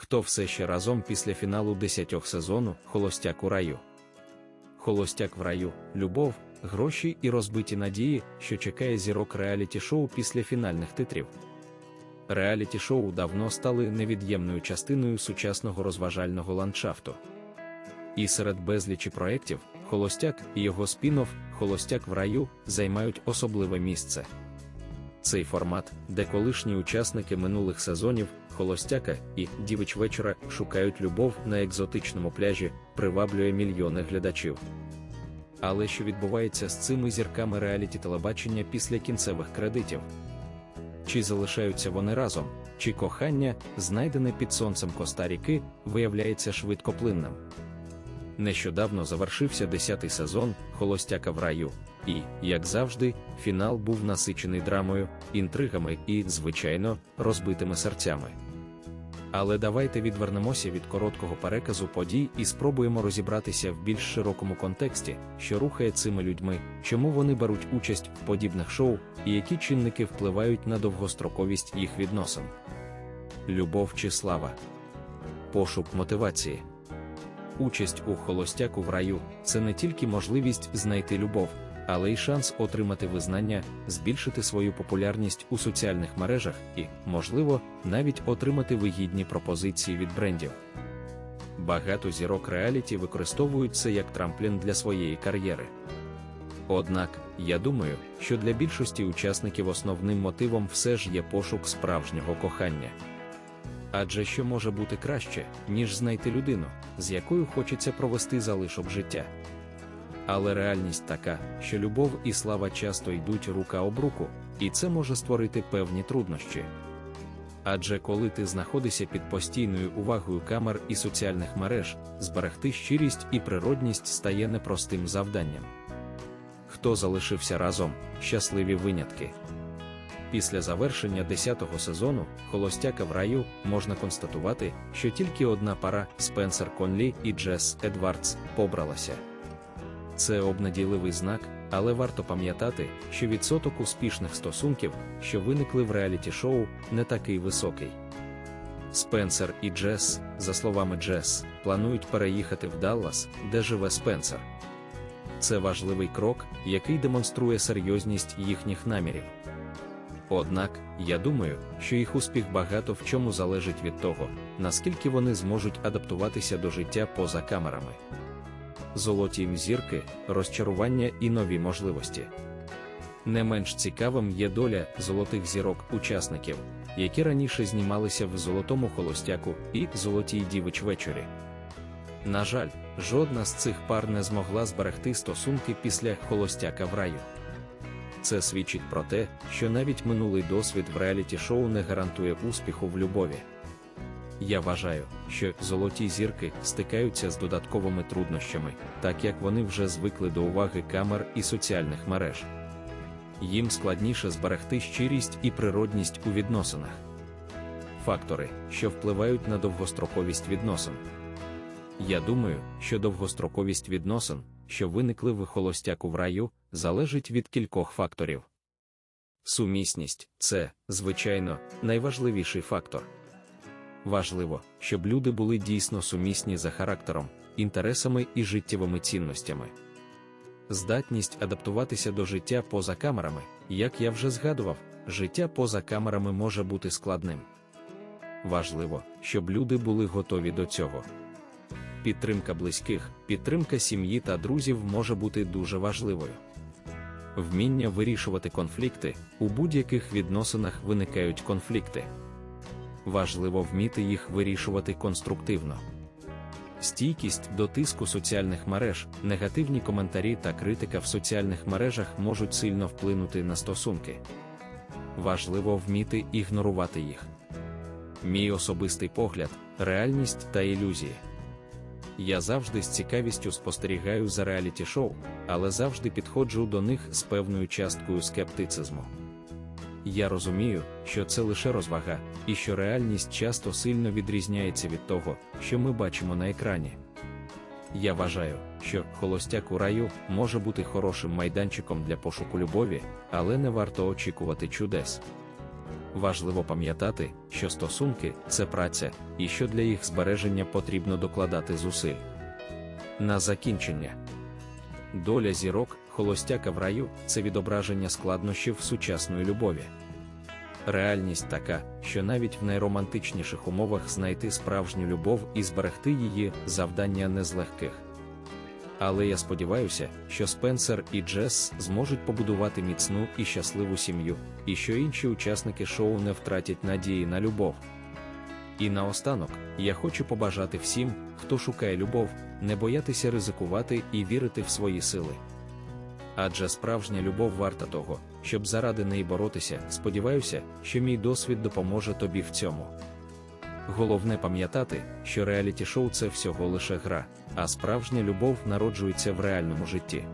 Хто все ще разом після фіналу 10 сезону Холостяк у раю? Холостяк в раю, любов, гроші і розбиті надії, що чекає зірок реаліті-шоу після фінальних титрів. Реаліті-шоу давно стали невід'ємною частиною сучасного розважального ландшафту. І серед безлічі проєктів Холостяк і його спін-офф Холостяк в раю займають особливе місце. Цей формат, де колишні учасники минулих сезонів Холостяка і Дівич вечора шукають любов на екзотичному пляжі, приваблює мільйони глядачів. Але що відбувається з цими зірками реаліті телебачення після кінцевих кредитів? Чи залишаються вони разом, чи кохання, знайдене під сонцем Коста-Ріки, виявляється швидкоплинним? Нещодавно завершився 10-й сезон Холостяка в раю, і, як завжди, фінал був насичений драмою, інтригами і, звичайно, розбитими серцями. Але давайте відвернемося від короткого переказу подій і спробуємо розібратися в більш широкому контексті, що рухає цими людьми, чому вони беруть участь в подібних шоу і які чинники впливають на довгостроковість їх відносин. Любов чи слава, пошук мотивації. Участь у холостяку в раю це не тільки можливість знайти любов, але й шанс отримати визнання, збільшити свою популярність у соціальних мережах і, можливо, навіть отримати вигідні пропозиції від брендів. Багато зірок реаліті використовують це як трамплін для своєї кар'єри. Однак, я думаю, що для більшості учасників основним мотивом все ж є пошук справжнього кохання. Адже що може бути краще, ніж знайти людину, з якою хочеться провести залишок життя. Але реальність така, що любов і слава часто йдуть рука об руку, і це може створити певні труднощі. Адже коли ти знаходишся під постійною увагою камер і соціальних мереж, зберегти щирість і природність стає непростим завданням. Хто залишився разом, щасливі винятки. Після завершення 10-го сезону Холостяка в раю можна констатувати, що тільки одна пара Спенсер Конлі і Джес Едвардс побралася. Це обнадійливий знак, але варто пам'ятати, що відсоток успішних стосунків, що виникли в реаліті-шоу, не такий високий. Спенсер і Джес, за словами Джес, планують переїхати в Даллас, де живе Спенсер. Це важливий крок, який демонструє серйозність їхніх намірів. Однак, я думаю, що їх успіх багато в чому залежить від того, наскільки вони зможуть адаптуватися до життя поза камерами. Золоті зірки, розчарування і нові можливості. Не менш цікавим є доля золотих зірок учасників, які раніше знімалися в золотому холостяку і золотій дівич вечорі. На жаль, жодна з цих пар не змогла зберегти стосунки після холостяка в раю. Це свідчить про те, що навіть минулий досвід в реаліті-шоу не гарантує успіху в любові. Я вважаю, що золоті зірки стикаються з додатковими труднощами, так як вони вже звикли до уваги камер і соціальних мереж. Їм складніше зберегти щирість і природність у відносинах. Фактори, що впливають на довгостроковість відносин. Я думаю, що довгостроковість відносин, що виникли в холостяку в раю, залежить від кількох факторів. Сумісність це, звичайно, найважливіший фактор. Важливо, щоб люди були дійсно сумісні за характером, інтересами і життєвими цінностями. Здатність адаптуватися до життя поза камерами, як я вже згадував, життя поза камерами може бути складним. Важливо, щоб люди були готові до цього. Підтримка близьких, підтримка сім'ї та друзів може бути дуже важливою. Вміння вирішувати конфлікти у будь-яких відносинах виникають конфлікти. Важливо вміти їх вирішувати конструктивно. Стійкість до тиску соціальних мереж, негативні коментарі та критика в соціальних мережах можуть сильно вплинути на стосунки. Важливо вміти ігнорувати їх. Мій особистий погляд, реальність та ілюзії. Я завжди з цікавістю спостерігаю за реаліті-шоу, але завжди підходжу до них з певною часткою скептицизму. Я розумію, що це лише розвага, і що реальність часто сильно відрізняється від того, що ми бачимо на екрані. Я вважаю, що холостяк у раю може бути хорошим майданчиком для пошуку любові, але не варто очікувати чудес. Важливо пам'ятати, що стосунки це праця, і що для їх збереження потрібно докладати зусиль. На закінчення. Доля зірок, холостяка в раю це відображення складнощів сучасної любові. Реальність така, що навіть в найромантичніших умовах знайти справжню любов і зберегти її завдання не з легких. Але я сподіваюся, що Спенсер і Джес зможуть побудувати міцну і щасливу сім'ю, і що інші учасники шоу не втратять надії на любов. І наостанок, я хочу побажати всім, хто шукає любов, не боятися ризикувати і вірити в свої сили. Адже справжня любов варта того, щоб заради неї боротися, сподіваюся, що мій досвід допоможе тобі в цьому. Головне пам'ятати, що реаліті шоу це всього лише гра, а справжня любов народжується в реальному житті.